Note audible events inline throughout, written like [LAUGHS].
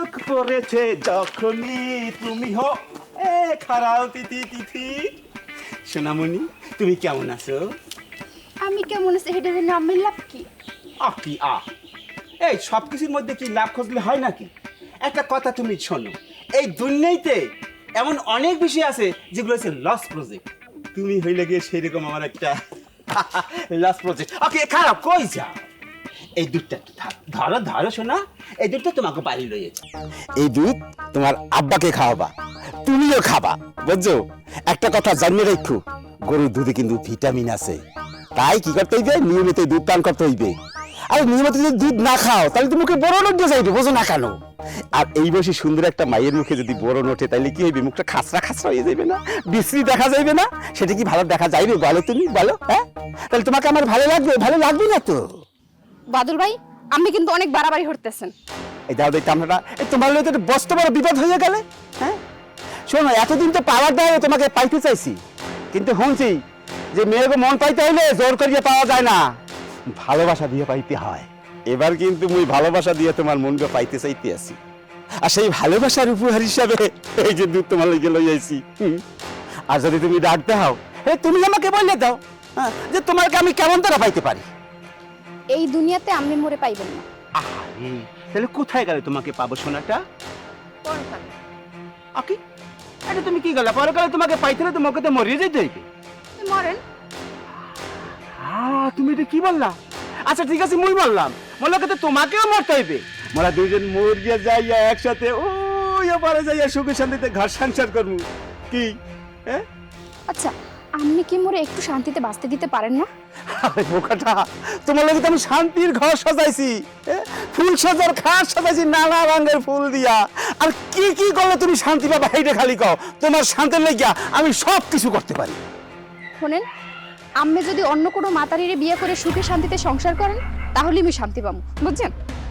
চোখ পড়েছে যখনই তুমি হো। এ খারাও তিথি তিথি। সোনামণি তুমি কেমন আছো? আমি কেমন আছি? হেঁটে জন্য আমি লাভ কি? আহ কি আহ এই সব কিছুর মধ্যে কি লাভ খুঁজলে হয় নাকি? একটা কথা তুমি শোনো এই দুনিয়াতে এমন অনেক বিষয় আছে যেগুলো হচ্ছে লস প্রজেক্ট তুমি হইলে গিয়ে সেরকম আমার একটা লস প্রজেক্ট ওকে খারাপ কই যাও? এই দুধটা ধরো ধরো শোনা। এই দুধটা তোমাকে বাড়ি লইয়েছে এই দুধ তোমার আব্বাকে খাওয়াবা, তুমিও খাবা, বুঝছ? একটা কথা জানিয়ে রেখো, গরুর দুধে কিন্তু ভিটামিন আছে। তাই কি করতে হইবে? নিয়মিত দুধ পান করতে হইবে। আর নিয়মিত যদি দুধ না খাও, তাহলে তো মুখে বড় লোক যাইবে বোঝো না কেন? আর এই বয়সে সুন্দর একটা মায়ের মুখে যদি বড় ওঠে, তাহলে কি হইবে? মুখটা খাসরা খাসরা হয়ে যাবে না? বিশ্রী দেখা যাইবে না? সেটা কি ভালো দেখা যাইবে বলো তুমি? বলো হ্যাঁ? তাহলে তোমাকে আমার ভালো লাগবে? ভালো লাগবে না তো? বাদল ভাই আপনি কিন্তু অনেক বাড়াবাড়ি হরতেছেন এই দাও দেখতে আমরা তোমার লোক তো বস্ত বড় বিপদ হয়ে গেলে হ্যাঁ? শোনো এতদিন তো পাওয়ার দেয় তোমাকে পাইতে চাইছি। কিন্তু শুনছি যে মেয়েকে মন পাইতে হইলে জোর করিয়ে পাওয়া যায় না। ভালোবাসা দিয়ে পাইতে হয়। এবার কিন্তু মুই ভালোবাসা দিয়ে তোমার মনকে পাইতে চাইতে আছি। আর সেই ভালোবাসার উপহার হিসাবে এই যে দুধ তোমার লইকে লই আইছি। আর যদি তুমি ডাকতে হও হে তুমি আমাকে বললে দাও হ্যাঁ, যে তোমাকে আমি কেমন তারা পাইতে পারি? এই দুনিয়াতে আপনি মরে পাইবেন না। আহারে তাহলে কোথায় গেলে তোমাকে পাবো সোনাটা? আকি এটা তুমি কি গেলা? পরকালে তোমাকে পাইতে না তোমাকে তো মরিয়ে যেতে হইবে। মরেন। আহ, তুমি এটা কি বললা? আচ্ছা ঠিক আছে মুই বললাম। বললাম তো তোমাকেও মরতে হইবে। মোরা দুইজন মরিয়া যাইয়া একসাথে ওই পারে যাইয়া সুখে শান্তিতে ঘর সংসার করব কি? হ্যাঁ? আচ্ছা আপনি কি মরে একটু শান্তিতে বাঁচতে দিতে পারেন না? আরে বোকাটা তোমার লাগে তো আমি শান্তির ঘর সাজাইছি। এ? ফুল সাজার খাট সাজাইছি নানা রঙের ফুল দিয়া। আর কি কি করলে তুমি শান্তি পাবা এইটা খালি কও। তোমার শান্তির লাগিয়া আমি সব কিছু করতে পারি। শোনেন আপনি যদি অন্য কোনো মাতারিরে বিয়ে করে সুখে শান্তিতে সংসার করেন তাহলে আমি শান্তি পাবো বুঝছেন?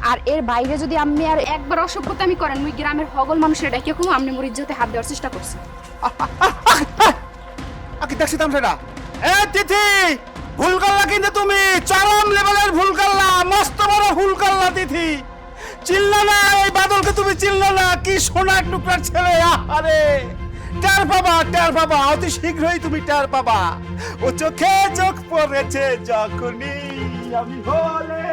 আর এর বাইরে যদি আপনি আর একবার অসভ্যতা আমি করেন মুই গ্রামের হগল মানুষের ডাকিয়ে কোনো আপনি মোর ইজ্জতে হাত দেওয়ার চেষ্টা করছি [LAUGHS] দেখছি তামসাটা এ তিথি ভুল করলা কিন্তু তুমি। চরম লেভেলের ভুল করলা মস্ত বড় ভুল করলা তিথি। চিল্লা না, এই বাদলকে তুমি চিল্লা না, কি সোনার টুকরার ছেলে আরে টের পাবা টের পাবা, অতি শীঘ্রই তুমি টের পাবা। ও চোখে চোখ পড়েছে যখনই আমি হলে